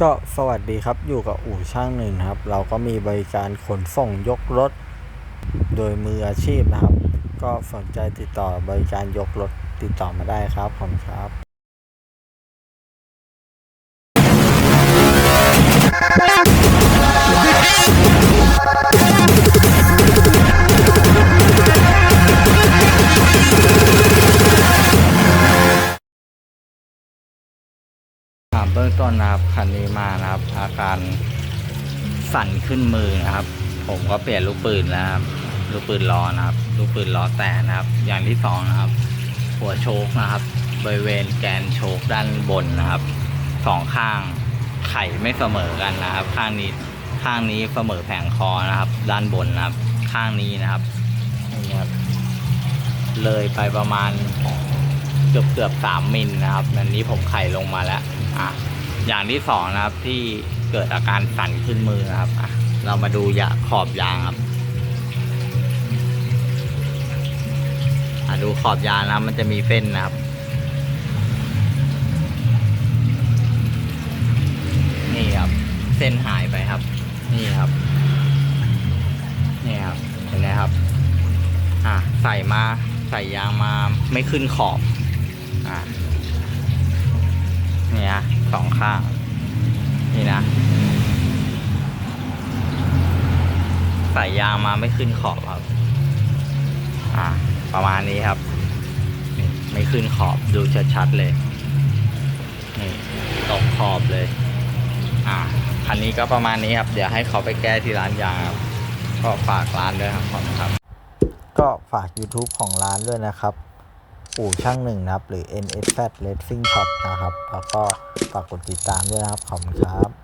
ก็สวัสดีครับอยู่กับอู่ช่างหนึ่งครับ เราก็มีบริการขนส่งยกรถ โดยมืออาชีพนะครับ ก็สนใจติดต่อบริการยกรถติดต่อมาได้ครับผมครับ ถามเบื้องต้นนะครับคันนี้มานะครับ อาการสั่นขึ้นมือนะครับ ผมก็เปลี่ยนลูกปืนแล้วครับลูกปืนล้อนะครับ ลูกปืนล้อแตกนะครับ อย่างที่สองนะครับ หัวโชคนะครับบริเวณแกนโชคด้านบนนะครับสองข้างไข่ไม่เสมอกันนะครับ ข้างนี้ข้างนี้เสมอแผงคอนะครับ ด้านบนนะครับ ข้างนี้นะครับนี่ครับเลยไปประมาณเกือบเกือบสามมิลนะครับอันนี้ผมไข่ลงมาแล้ว อะอย่างที่สองนะครับที่เกิดอาการสั่นขึ้นมือนะครับอะเรามาดูยาขอบยางครับอะดูขอบยางนะมันจะมีเส้นนะครับ นี่ครับ เส้นหายไปครับ นี่ครับ นี่ครับเห็นไหมครับ อะใส่มาใส่ยางมาไม่ขึ้นขอบ อะ สองข้าง นี่นะ ใส่ยางมาไม่ขึ้นขอบครับ อะประมาณนี้ครับ ไม่ขึ้นขอบดูชัดๆเลย นี่ตกขอบเลย อะคันนี้ก็ประมาณนี้ครับ เดี๋ยวให้เขาไปแก้ที่ร้านยางครับก็ฝากร้านด้วยครับขอบคุณครับ ก็ฝาก YouTube ของร้านด้วยนะครับ อู่ช่างหนึ่งนะครับ หรือ NSZ Racing Shop นะครับ แล้วก็ฝากกดติดตามด้วยนะครับ ขอบคุณครับ